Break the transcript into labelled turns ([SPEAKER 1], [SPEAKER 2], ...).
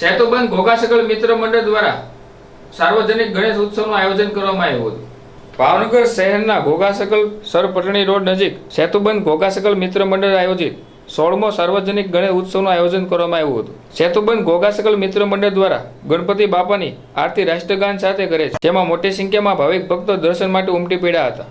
[SPEAKER 1] સેતુબંધ ઘોઘાસકલ મિત્ર મંડળ દ્વારા સાર્વજનિક ગણેશ ઉત્સવનું આયોજન કરવામાં આવ્યું હતું. ભાવનગર શહેરના ઘોઘાસકલ સરપટણી રોડ નજીક સેતુબંધ ઘોઘાસકલ મિત્ર મંડળ આયોજિત સોળમો સાર્વજનિક ગણેશ ઉત્સવનું આયોજન કરવામાં આવ્યું હતું. સેતુબંધ ઘોઘાસકલ મિત્ર મંડળ દ્વારા ગણપતિ બાપાની આરતી રાષ્ટ્રગાન સાથે કરે છે. જેમાં મોટી સંખ્યામાં ભાવિક ભક્તો દર્શન માટે ઉમટી પડ્યા હતા.